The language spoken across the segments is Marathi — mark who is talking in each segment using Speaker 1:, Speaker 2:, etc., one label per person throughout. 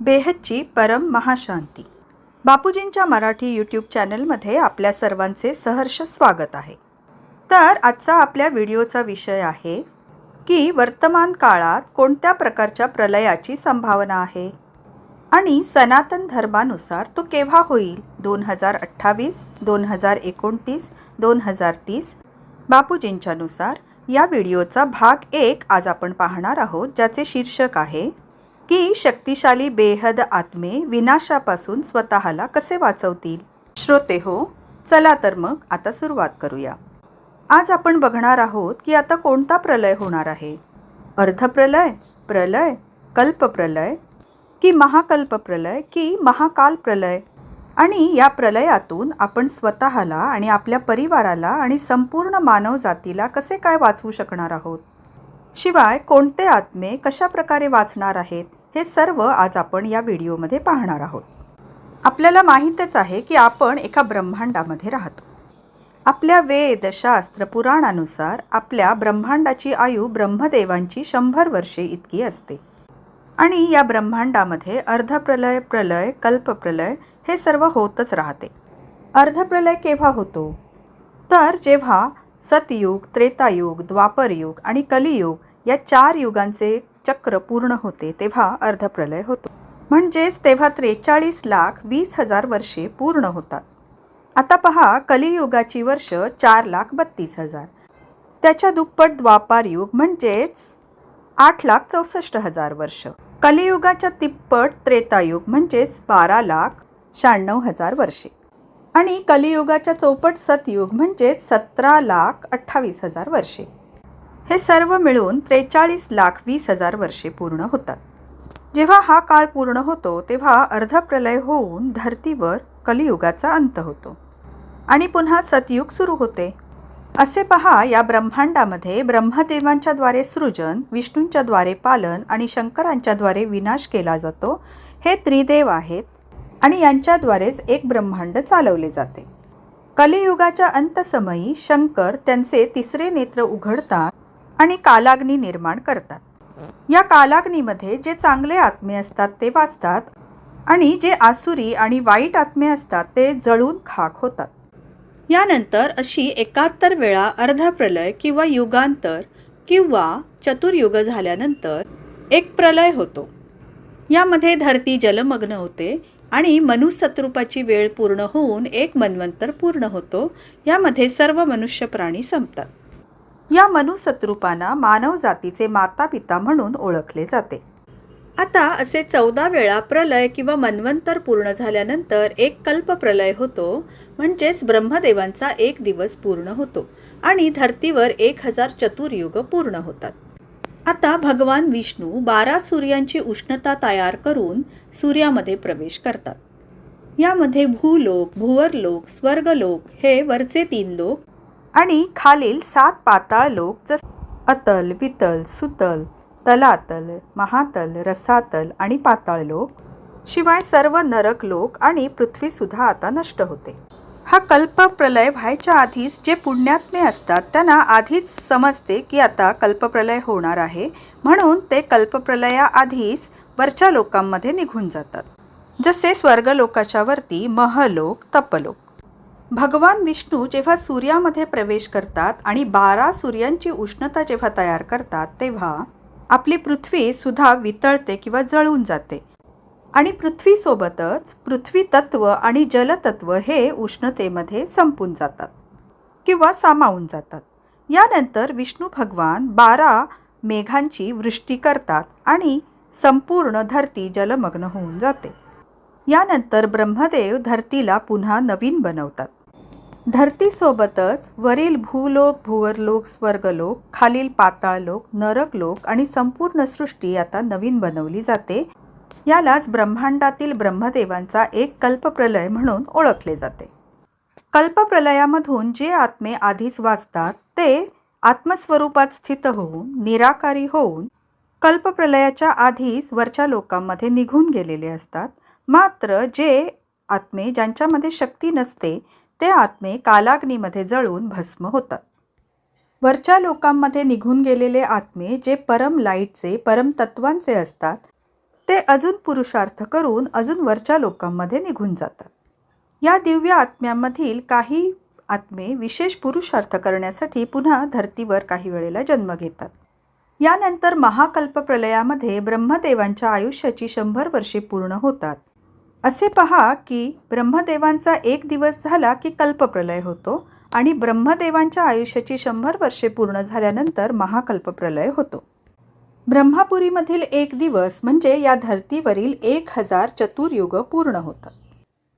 Speaker 1: बेहदची परम महाशांती. बापूजींच्या मराठी यूट्यूब चॅनलमध्ये आपल्या सर्वांचे सहर्ष स्वागत आहे. तर आजचा आपल्या व्हिडिओचा विषय आहे की वर्तमान काळात कोणत्या प्रकारच्या प्रलयाची संभावना आहे? आणि सनातन धर्मानुसार तो केव्हा होईल? दोन हजार अठ्ठावीस दोन हजार एकोणतीस दोन हजार तीस? बापूजींच्यानुसार या व्हिडिओचा भाग एक आज आपण पाहणार आहोत ज्याचे शीर्षक आहे की शक्तिशाली बेहद आत्मे विनाशापासून स्वतःला कसे वाचवतील? श्रोते हो चला तर मग आता सुरुवात करूया. आज आपण बघणार आहोत की आता कोणता प्रलय होणार आहे? अर्थप्रलय प्रलय कल्पप्रलय की महाकल्प प्रलय की महाकाल प्रलय आणि या प्रलयातून आपण स्वतःला आणि आपल्या परिवाराला आणि संपूर्ण मानवजातीला कसे काय वाचवू शकणार आहोत? शिवाय कोणते आत्मे कशा प्रकारे वाचणार आहेत हे सर्व आज आपण या व्हिडिओमध्ये पाहणार आहोत. आपल्याला माहीतच आहे की आपण एका ब्रह्मांडामध्ये राहतो. आपल्या वेद शास्त्र पुराणानुसार आपल्या ब्रह्मांडाची आयु ब्रह्मदेवांची शंभर वर्षे इतकी असते. आणि या ब्रह्मांडामध्ये अर्धप्रलय प्रलय कल्पप्रलय हे सर्व होतच राहते. अर्धप्रलय केव्हा होतो? तर जेव्हा सतयुग त्रेतायुग द्वापरयुग आणि कलियुग या चार युगांचे चक्र पूर्ण होते तेव्हा अर्धप्रलय होतो. म्हणजेच तेव्हा त्रेचाळीस लाख वीस हजार वर्षे पूर्ण होतात. आता पहा कलियुगाची वर्ष चार लाख बत्तीस हजार. त्याच्या दुप्पट द्वापार युग म्हणजेच आठ लाख चौसष्ट हजार वर्ष. कलियुगाच्या तिप्पट त्रेतायुग म्हणजेच बारा लाख शहाण्णव हजार वर्षे. आणि कलियुगाच्या चौपट सतयुग म्हणजेच सतरा लाख अठ्ठावीस हजार वर्षे. हे सर्व मिळून त्रेचाळीस लाख वीस हजार वर्षे पूर्ण होतात. जेव्हा हा काळ पूर्ण होतो तेव्हा अर्धप्रलय होऊन धरतीवर कलियुगाचा अंत होतो. आणि पुन्हा सतयुग सुरू होते. असे पहा या ब्रह्मांडामध्ये ब्रह्मदेवांच्याद्वारे सृजन विष्णूंच्याद्वारे पालन आणि शंकरांच्याद्वारे विनाश केला जातो हे त्रिदेव आहेत आणि यांच्याद्वारेच एक ब्रह्मांड चालवले जाते. कलियुगाच्या अंतसमयी शंकर त्यांचे तिसरे नेत्र उघडतात आणि कालाग्नी निर्माण करतात. या कालाग्नीमध्ये जे चांगले आत्मे असतात ते वाचतात आणि जे आसुरी आणि वाईट आत्मे असतात ते जळून खाक होतात. यानंतर अशी एकाहत्तर वेळा अर्धप्रलय किंवा युगांतर किंवा चतुर्युग झाल्यानंतर एक प्रलय होतो. यामध्ये धरती जलमग्न होते आणि मनुसत्रूपाची वेळ पूर्ण होऊन एक मन्वंतर पूर्ण होतो. यामध्ये सर्व मनुष्य प्राणी संपतात. या मनुसत्रुपांना मानवजातीचे मातापिता माता पिता म्हणून ओळखले जाते. आता असे चौदा वेळा प्रलय किंवा मन्वंतर पूर्ण झाल्यानंतर एक कल्प प्रलय होतो म्हणजेच ब्रह्मदेवांचा एक दिवस पूर्ण होतो आणि धर्तीवर एक हजार चतुर्युग पूर्ण होतात. आता भगवान विष्णू बारा सूर्यांची उष्णता तयार करून सूर्यामध्ये प्रवेश करतात. यामध्ये भूलोक भुवरलोक स्वर्गलोक हे वरचे तीन लोक आणि खालील सात पाताळ लोक जस अतल वितल सुतल तलातल महातल रसातल आणि पाताळ लोक. शिवाय सर्व नरक लोक आणि पृथ्वीसुद्धा आता नष्ट होते. हा कल्प प्रलय व्हायच्या आधीच जे पुण्यात्मे असतात त्यांना आधीच समजते की आता कल्पप्रलय होणार आहे. म्हणून ते कल्पप्रलयाआधीच वरच्या लोकांमध्ये निघून जातात. जसे स्वर्गलोकाच्या वरती महलोक तपलोक. भगवान विष्णू जेव्हा सूर्यामध्ये प्रवेश करतात आणि बारा सूर्यांची उष्णता जेव्हा तयार करतात तेव्हा आपली पृथ्वी सुद्धा वितळते किंवा जळून जाते. आणि पृथ्वीसोबतच पृथ्वी तत्व आणि जलतत्व हे उष्णतेमध्ये संपून जातात किंवा सामावून जातात. यानंतर विष्णू भगवान बारा मेघांची वृष्टी करतात आणि संपूर्ण धरती जलमग्न होऊन जाते. यानंतर ब्रह्मदेव धरतीला पुन्हा नवीन बनवतात. धरतीसोबतच वरील भूलोक भुवरलोक स्वर्गलोक खालील पाताळलोक नरकलोक आणि संपूर्ण सृष्टी आता नवीन बनवली जाते. यालाच ब्रह्मांडातील ब्रह्मदेवांचा एक कल्पप्रलय म्हणून ओळखले जाते. कल्पप्रलयामधून जे आत्मे आधीच वाचतात ते आत्मस्वरूपात स्थित होऊन निराकारी होऊन कल्पप्रलयाच्या आधीच वरच्या लोकांमध्ये निघून गेलेले असतात. मात्र जे आत्मे ज्यांच्यामध्ये शक्ती नसते ते आत्मे कालाग्नीमध्ये जळून भस्म होतात. वरच्या लोकांमध्ये निघून गेलेले आत्मे जे परम लाईटचे परमतत्वांचे असतात ते अजून पुरुषार्थ करून अजून वरच्या लोकांमध्ये निघून जातात. या दिव्य आत्म्यांमधील काही आत्मे विशेष पुरुषार्थ करण्यासाठी पुन्हा धर्तीवर काही वेळेला जन्म घेतात. यानंतर महाकल्प प्रलयामध्ये ब्रह्मदेवांच्या आयुष्याची शंभर वर्षे पूर्ण होतात. असे पहा की ब्रह्मदेवांचा एक दिवस झाला की कल्पप्रलय होतो आणि ब्रह्मदेवांच्या आयुष्याची शंभर वर्षे पूर्ण झाल्यानंतर महाकल्पप्रलय होतो. ब्रह्मापुरीमधील एक दिवस म्हणजे या धर्तीवरील एक हजार चतुर्युग पूर्ण होतात.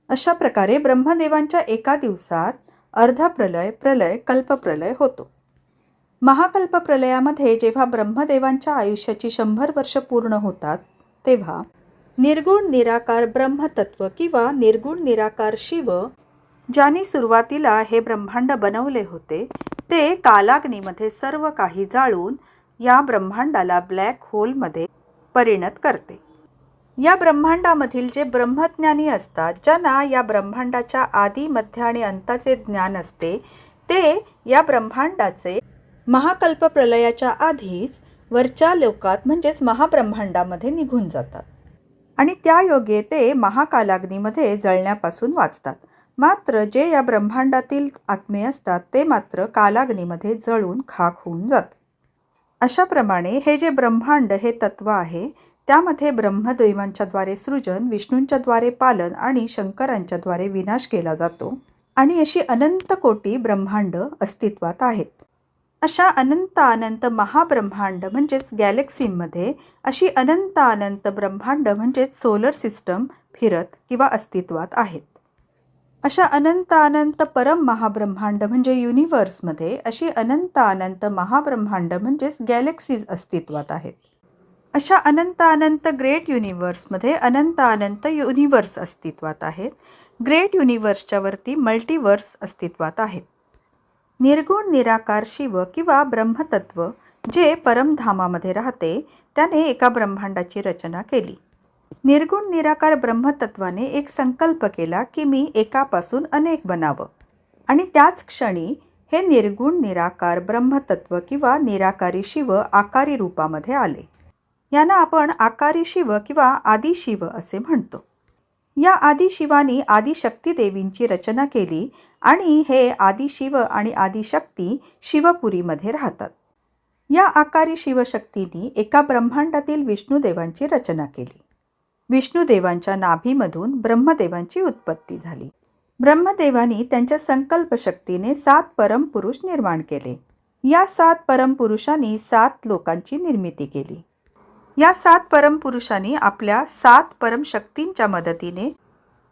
Speaker 1: अशा प्रकारे ब्रह्मदेवांच्या एका दिवसात अर्धप्रलय प्रलय कल्पप्रलय होतो. महाकल्प प्रलयामध्ये जेव्हा ब्रह्मदेवांच्या आयुष्याची शंभर वर्ष पूर्ण होतात तेव्हा निर्गुण निराकार ब्रह्मतत्व किंवा निर्गुण निराकार शिव ज्यांनी सुरुवातीला हे ब्रह्मांड बनवले होते ते कालाग्नीमध्ये सर्व काही जाळून या ब्रह्मांडाला ब्लॅक होलमध्ये परिणत करते. या ब्रह्मांडामधील जे ब्रह्मज्ञानी असतात ज्यांना या ब्रह्मांडाच्या आधी मध्य आणि अंताचे ज्ञान असते ते या ब्रह्मांडाचे महाकल्प प्रलयाच्या आधीच वरच्या लोकात म्हणजेच महाब्रह्मांडामध्ये निघून जातात. आणि त्या योगे ते महाकालाग्नीमध्ये जळण्यापासून वाचतात. मात्र जे या ब्रह्मांडातील आत्मे असतात ते मात्र कालाग्नीमध्ये जळून खाक होऊन जातात अशाप्रमाणे हे जे ब्रह्मांड हे तत्व आहे त्यामध्ये ब्रह्मदैवांच्याद्वारे सृजन विष्णूंच्याद्वारे पालन आणि शंकरांच्याद्वारे विनाश केला जातो. आणि अशी अनंत कोटी ब्रह्मांड अस्तित्वात आहेत. अशा अनंत अनंत महाब्रह्मांड म्हणजेच गॅलेक्सीमध्ये अशी अनंत अनंत ब्रह्मांड म्हणजेच सोलर सिस्टम फिरत किंवा अस्तित्वात आहेत. अशा अनंत अनंत परम महाब्रह्मांड म्हणजे युनिवर्समध्ये अशी अनंत अनंत महाब्रह्मांड म्हणजेच गॅलेक्सीज अस्तित्वात आहेत. अशा अनंत अनंत ग्रेट युनिवर्समध्ये अनंत अनंत युनिवर्स अस्तित्वात आहेत. ग्रेट युनिवर्सच्या वरती मल्टिवर्स अस्तित्वात आहेत. निर्गुण निराकार शिव किंवा ब्रह्मतत्व जे परमधामामध्ये राहते त्याने एका ब्रह्मांडाची रचना केली. निर्गुण निराकार ब्रह्मतत्वाने एक संकल्प केला की मी एकापासून अनेक बनावं. आणि त्याच क्षणी हे निर्गुण निराकार ब्रह्मतत्व किंवा निराकारी शिव आकारी रूपामध्ये आले. यांना आपण आकारी शिव किंवा आदिशिव असे म्हणतो. या आदिशिवानी आदिशक्ती देवींची रचना केली आणि हे आदिशिव आणि आदिशक्ती शिवपुरीमध्ये राहतात. या आकारी शिवशक्तींनी एका ब्रह्मांडातील विष्णुदेवांची रचना केली. विष्णुदेवांच्या नाभीमधून ब्रह्मदेवांची उत्पत्ती झाली. ब्रह्मदेवानी त्यांच्या संकल्पशक्तीने सात परमपुरुष निर्माण केले. या सात परमपुरुषांनी सात लोकांची निर्मिती केली. या सात परमपुरुषांनी आपल्या सात परमशक्तींच्या मदतीने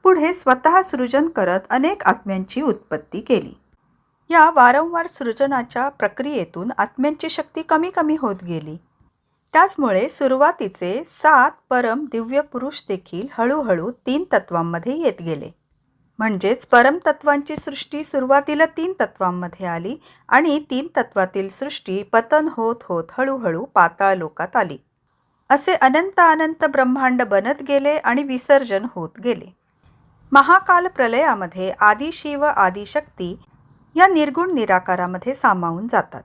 Speaker 1: पुढे स्वतः सृजन करत अनेक आत्म्यांची उत्पत्ती केली. या वारंवार सृजनाच्या प्रक्रियेतून आत्म्यांची शक्ती कमी कमी होत गेली. त्याचमुळे सुरुवातीचे सात परम दिव्य पुरुष देखील हळूहळू तीन तत्वांमध्ये येत गेले. म्हणजेच परमतत्वांची सृष्टी सुरुवातीला तीन तत्वांमध्ये आली आणि तीन तत्वातील सृष्टी पतन होत होत हळूहळू पाताळ लोकात आली. असे अनंत अनंत ब्रह्मांड बनत गेले आणि विसर्जन होत गेले. महाकाल प्रलयामध्ये आदिशिव आदिशक्ती या निर्गुण निराकारामध्ये सामावून जातात.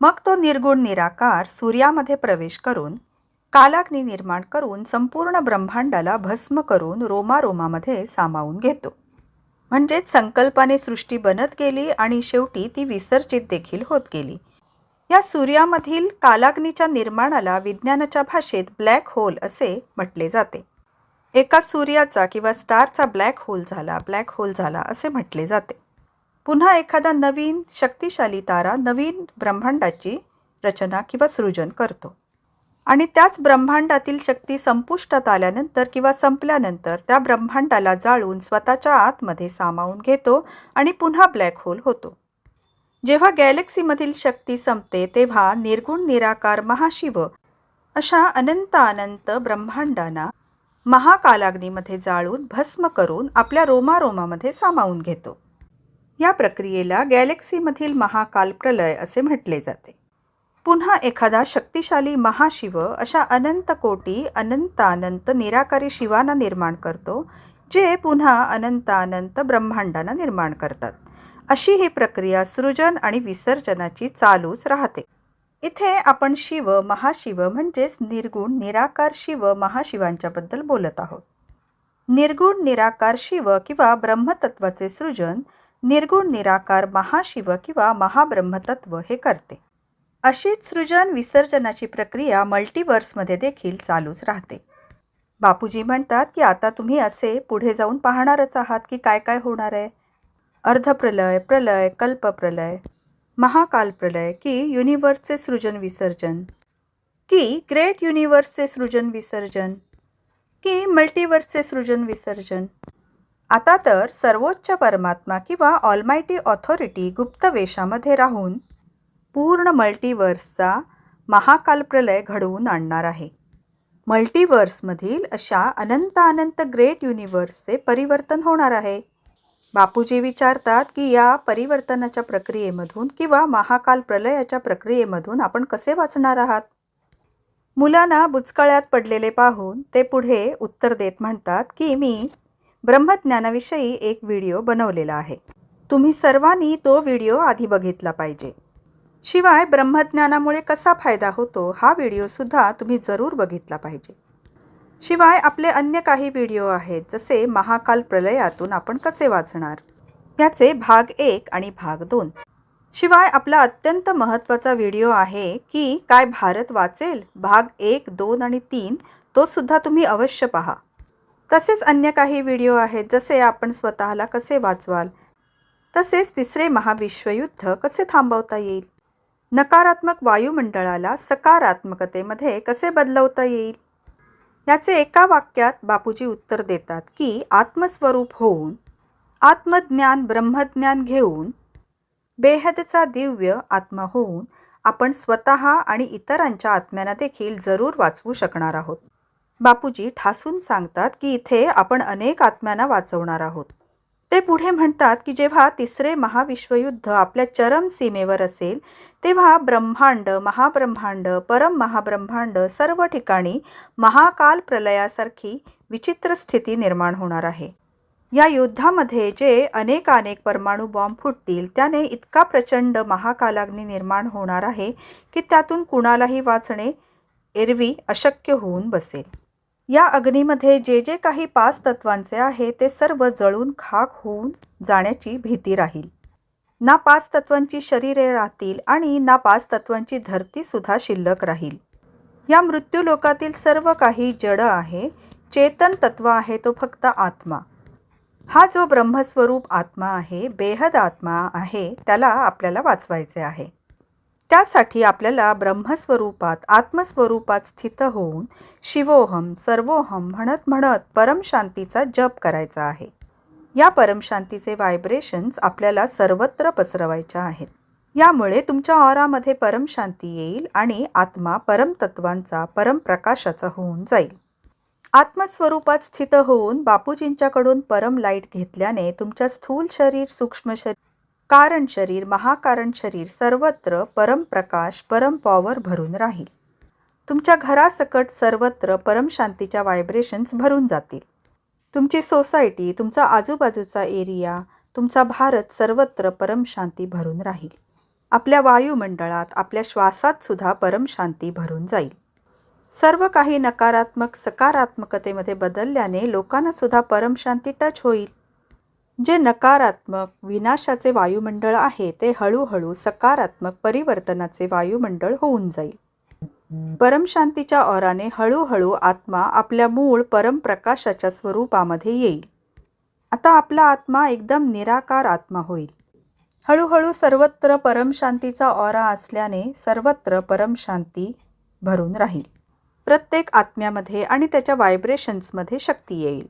Speaker 1: मग तो निर्गुण निराकार सूर्यामध्ये प्रवेश करून कालाग्नी निर्माण करून संपूर्ण ब्रह्मांडाला भस्म करून रोमारोमामध्ये सामावून घेतो. म्हणजेच संकल्पाने सृष्टी बनत गेली आणि शेवटी ती विसर्जित देखील होत गेली. या सूर्यामधील कालाग्नीच्या निर्माणाला विज्ञानाच्या भाषेत ब्लॅक होल असे म्हटले जाते. एका सूर्याचा किंवा स्टारचा ब्लॅक होल झाला ब्लॅक होल झाला असे म्हटले जाते. पुन्हा एखादा नवीन शक्तिशाली तारा नवीन ब्रह्मांडाची रचना किंवा सृजन करतो. आणि त्याच ब्रह्मांडातील शक्ती संपुष्टात आल्यानंतर किंवा संपल्यानंतर त्या ब्रह्मांडाला जाळून स्वतःच्या आतमध्ये सामावून घेतो आणि पुन्हा ब्लॅक होल होतो. जेव्हा गॅलेक्सीमधील शक्ती संपते तेव्हा निर्गुण निराकार महाशिव अशा अनंत अनंत ब्रह्मांडांना महाकालाग्नीमध्ये जाळून भस्म करून आपल्या रोमारोमामध्ये सामावून घेतो. या प्रक्रियेला गॅलेक्सीमधील महाकाल प्रलय असे म्हटले जाते. पुन्हा एखादा शक्तिशाली महाशिव अशा अनंत कोटी अनंत अनंत निराकारी शिवांना निर्माण करतो जे पुन्हा अनंत अनंत ब्रह्मांडांना निर्माण करतात. अशी ही प्रक्रिया सृजन आणि विसर्जनाची चालूच राहते. इथे आपण शिव महाशिव म्हणजेच निर्गुण निराकार शिव महाशिवांच्याबद्दल बोलत आहोत. निर्गुण निराकार शिव किंवा ब्रह्मतत्वाचे सृजन निर्गुण निराकार महाशिव किंवा महाब्रह्मतत्व हे करते. अशीच सृजन विसर्जनाची प्रक्रिया मल्टिवर्समध्ये देखील चालूच राहते. बापूजी म्हणतात की आता तुम्ही असे पुढे जाऊन पाहणारच आहात की काय काय होणार आहे? अर्धप्रलय प्रलय कल्पप्रलय महाकाल प्रलय की युनिवर्सचे सृजन विसर्जन? की ग्रेट युनिवर्सचे सृजन विसर्जन? की मल्टिवर्सचे सृजन विसर्जन? आता तर सर्वोच्च परमात्मा किंवा ऑलमायटी ऑथॉरिटी गुप्त वेशामध्ये राहून पूर्ण मल्टिवर्सचा महाकाल प्रलय घडवून आणणार आहे. मल्टिवर्समधील अशा अनंत अनंत ग्रेट युनिवर्सचे परिवर्तन होणार आहे. बापूजी विचारतात की या परिवर्तनाच्या प्रक्रियेमधून किंवा महाकाल प्रलयाच्या प्रक्रियेमधून आपण कसे वाचणार आहात? मुलांना बुचकळ्यात पडलेले पाहून ते पुढे उत्तर देत म्हणतात की मी ब्रह्मज्ञानाविषयी एक व्हिडिओ बनवलेला आहे. तुम्ही सर्वांनी तो व्हिडिओ आधी बघितला पाहिजे. शिवाय ब्रह्मज्ञानामुळे कसा फायदा होतो हा व्हिडिओसुद्धा तुम्ही जरूर बघितला पाहिजे. शिवाय आपले अन्य काही व्हिडिओ आहेत जसे महाकाल प्रलयातून आपण कसे वाचणार? याचे भाग एक आणि भाग दोन. शिवाय आपला अत्यंत महत्त्वाचा व्हिडिओ आहे की काय भारत वाचेल भाग एक दोन आणि तीन तो सुद्धा तुम्ही अवश्य पहा. तसेच अन्य काही व्हिडिओ आहेत जसे आपण स्वतःला कसे वाचवाल? तसेच तिसरे महाविश्वयुद्ध कसे थांबवता येईल? नकारात्मक वायुमंडळाला सकारात्मकतेमध्ये कसे बदलवता येईल? याचे एका वाक्यात बापूजी उत्तर देतात की आत्मस्वरूप होऊन आत्मज्ञान ब्रह्मज्ञान घेऊन बेहदचा दिव्य आत्मा होऊन आपण स्वतः आणि इतरांच्या आत्म्यांना देखील जरूर वाचवू शकणार आहोत. बापूजी ठासून सांगतात की इथे आपण अनेक आत्म्यांना वाचवणार आहोत. ते पुढे म्हणतात की जेव्हा तिसरे महाविश्वयुद्ध आपल्या चरम सीमेवर असेल तेव्हा ब्रह्मांड महाब्रह्मांड परम महाब्रह्मांड सर्व ठिकाणी महाकाल प्रलयासारखी विचित्र स्थिती निर्माण होणार आहे. या युद्धामध्ये जे अनेक अनेक परमाणू बॉम्ब फुटतील त्याने इतका प्रचंड महाकालाग्नी निर्माण होणार आहे की त्यातून कुणालाही वाचणे एरवी अशक्य होऊन बसेल. या अग्नीमध्ये जे जे काही पाच तत्वांचे आहे ते सर्व जळून खाक होऊन जाण्याची भीती राहील. ना पाच तत्वांची शरीरे राहतील आणि ना पाच तत्वांची धरतीसुद्धा शिल्लक राहील. या मृत्यूलोकातील सर्व काही जड आहे चेतन तत्व आहे तो फक्त आत्मा. हा जो ब्रह्मस्वरूप आत्मा आहे बेहद आत्मा आहे त्याला आपल्याला वाचवायचे आहे. त्यासाठी आपल्याला ब्रह्मस्वरूपात आत्मस्वरूपात स्थित होऊन शिवोहम सर्वोहम म्हणत म्हणत परमशांतीचा जप करायचा आहे. या परमशांतीचे व्हायब्रेशन्स आपल्याला सर्वत्र पसरवायच्या आहेत. यामुळे तुमच्या ऑरामध्ये परमशांती येईल आणि आत्मा परमतत्वांचा परमप्रकाशाचा होऊन जाईल. आत्मस्वरूपात स्थित होऊन बापूजींच्याकडून परम लाइट घेतल्याने तुमच्या स्थूल शरीर सूक्ष्म शरीर कारण शरीर महाकारण शरीर सर्वत्र परमप्रकाश परम पॉवर भरून राहील. तुमच्या घरासकट सर्वत्र परमशांतीच्या व्हायब्रेशन्स भरून जातील. तुमची सोसायटी तुमचा आजूबाजूचा एरिया तुमचा भारत सर्वत्र परमशांती भरून राहील. आपल्या वायुमंडळात आपल्या श्वासात सुद्धा परमशांती भरून जाईल. सर्व काही नकारात्मक सकारात्मकतेमध्ये बदलल्याने लोकांना सुद्धा परमशांती टच होईल. जे नकारात्मक विनाशाचे वायुमंडळ आहे ते हळूहळू सकारात्मक परिवर्तनाचे वायुमंडळ होऊन जाईल. परमशांतीच्या ओराने हळूहळू आत्मा आपल्या मूळ परमप्रकाशाच्या स्वरूपामध्ये येईल. आता आपला आत्मा एकदम निराकार आत्मा होईल. हळूहळू सर्वत्र परमशांतीचा ओरा असल्याने सर्वत्र परमशांती भरून राहील. प्रत्येक आत्म्यामध्ये आणि त्याच्या व्हायब्रेशन्समध्ये शक्ती येईल.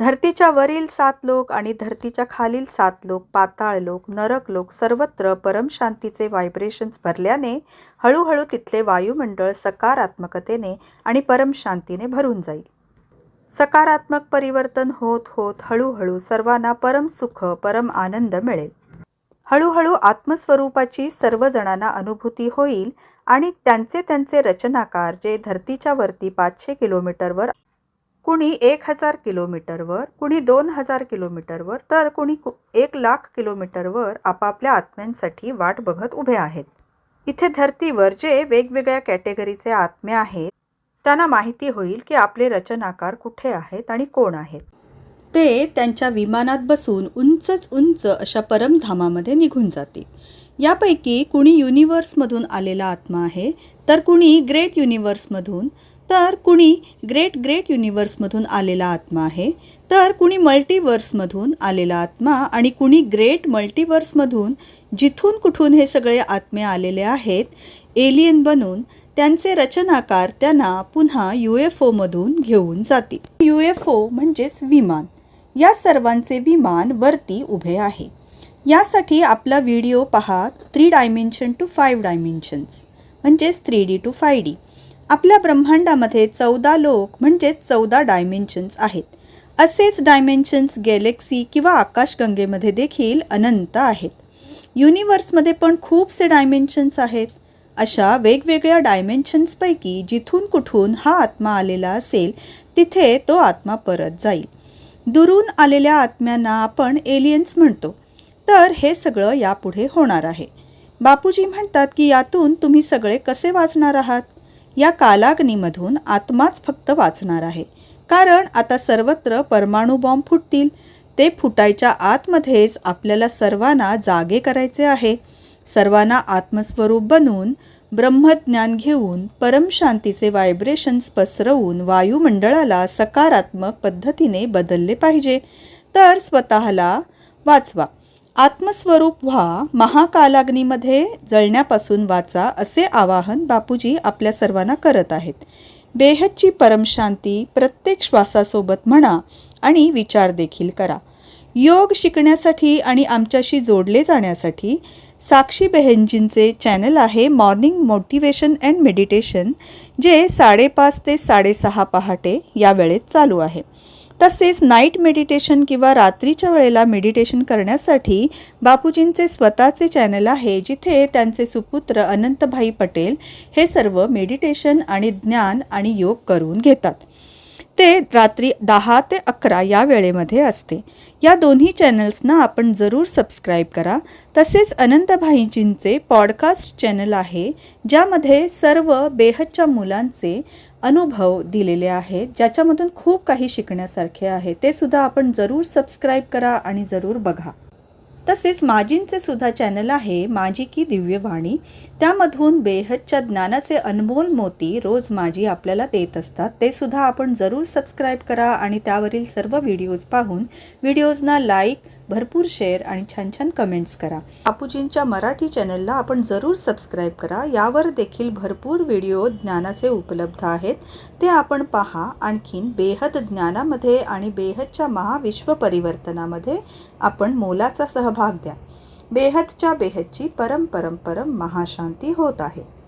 Speaker 1: धरतीच्या वरील सात लोक आणि धरतीच्या खालील सात लोक पाताळ लोक नरक लोक सर्वत्र परमशांतीचे व्हायब्रेशन्स भरल्याने हळूहळू तिथले वायुमंडळ सकारात्मकतेने आणि परमशांतीने भरून जाईल. सकारात्मक परिवर्तन होत होत हळूहळू सर्वांना परम सुख परम आनंद मिळेल. हळूहळू आत्मस्वरूपाची सर्वजणांना अनुभूती होईल आणि त्यांचे त्यांचे रचनाकार जे धरतीच्या वरती पाचशे किलोमीटरवर कुणी एक हजार किलोमीटरवर कुणी दोन हजार किलोमीटरवर तर कुणी कु एक लाख किलोमीटरवर आपापल्या आत्म्यांसाठी वाट बघत उभे आहेत. इथे धर्तीवर जे वेगवेगळ्या कॅटेगरीचे आत्मे आहेत त्यांना माहिती होईल की आपले रचनाकार कुठे आहेत आणि कोण आहेत. ते त्यांच्या विमानात बसून उंचच उंच अशा परमधामामध्ये निघून जातील. यापैकी कुणी युनिवर्समधून आलेला आत्मा आहे तर कुणी ग्रेट युनिवर्समधून तर कुणी ग्रेट ग्रेट युनिवर्समधून आलेला आत्मा आहे तर कुणी मल्टिवर्समधून आलेला आत्मा आणि कुणी ग्रेट मल्टिवर्समधून जिथून कुठून हे सगळे आत्मे आलेले आहेत एलियन बनून त्यांचे रचनाकार त्यांना पुन्हा यू एफ ओमधून घेऊन जातील. यू एफ ओ म्हणजेच विमान. या सर्वांचे विमान वरती उभे आहे. यासाठी आपला व्हिडिओ पहा three dimension to five dimensions म्हणजेच three D to five D आपल्या ब्रह्मांडामध्ये चौदा लोक म्हणजेच चौदा डायमेन्शन्स आहेत. असेच डायमेन्शन्स गॅलेक्सी किंवा आकाशगंगेमध्ये देखील अनंत आहेत. युनिवर्समध्ये पण खूपसे डायमेन्शन्स आहेत. अशा वेगवेगळ्या डायमेन्शन्सपैकी जिथून कुठून हा आत्मा आलेला असेल तिथे तो आत्मा परत जाईल. दुरून आलेल्या आत्म्यांना आपण एलियन्स म्हणतो. तर हे सगळं यापुढे होणार आहे. बापूजी म्हणतात की यातून तुम्ही सगळे कसे वाचणार आहात? या कालाग्नीमधून आत्माच फक्त वाचणार आहे. कारण आता सर्वत्र परमाणू बॉम्ब फुटतील. ते फुटायच्या आतमध्येच आपल्याला सर्वांना जागे करायचे आहे. सर्वांना आत्मस्वरूप बनून ब्रह्मज्ञान घेऊन परमशांतीचे व्हायब्रेशन्स पसरवून वायुमंडळाला सकारात्मक पद्धतीने बदलले पाहिजे. तर स्वतःला वाचवा. आत्मस्वरूप व्हा महाकालाग्नीमध्ये जळण्यापासून वाचा असे आवाहन बापूजी आपल्या सर्वांना करत आहेत. बेहदची परमशांती प्रत्येक श्वासासोबत म्हणा आणि विचार देखील करा. योग शिकण्यासाठी आणि आमच्याशी जोडले जाण्यासाठी साक्षी बेहेंजींचे चॅनल आहे मॉर्निंग मोटिवेशन अँड मेडिटेशन जे साडेपाच ते साडेसहा पहाटे या वेळेत चालू आहे. तसेच नाईट मेडिटेशन किंवा रात्रीच्या वेळेला मेडिटेशन करण्यासाठी बापूजींचे स्वतःचे चॅनल आहे जिथे त्यांचे सुपुत्र अनंतभाई पटेल हे सर्व मेडिटेशन आणि ज्ञान आणि योग करून घेतात. ते रात्री दहा ते अकरा या वेळेमध्ये असते. या दोन्ही चॅनल्सना आपण जरूर सबस्क्राईब करा. तसेच अनंतभाईजींचे पॉडकास्ट चॅनल आहे ज्यामध्ये सर्व बेहदच्या मुलांचे अनुभव दिलेले आहेत ज्याच्यामधून खूप काही शिकण्यासारखे आहे. ते सुद्धा आपण जरूर सबस्क्राईब करा आणि जरूर बघा. तसेच माजींचे सुद्धा चॅनल आहे माझी की दिव्यवाणी त्यामधून बेहदच्या ज्ञानाचे अनमोल मोती रोज माझी आपल्याला देत असतात. ते सुद्धा आपण जरूर सबस्क्राईब करा आणि त्यावरील सर्व व्हिडिओज पाहून व्हिडिओजना लाईक भरपूर शेअर आणि छान छान कमेंट्स करा. बापूजींच्या मराठी चॅनलला आपण जरूर सबस्क्राईब करा. यावर देखील भरपूर व्हिडिओ ज्ञानाचे उपलब्ध आहेत. ते आपण पहा. आणखीन बेहद ज्ञानामध्ये आणि बेहदच्या महाविश्व परिवर्तनामध्ये आपण मोलाचा सहभाग द्या. बेहदच्या बेहदची परम परम परम महाशांती होत आहे.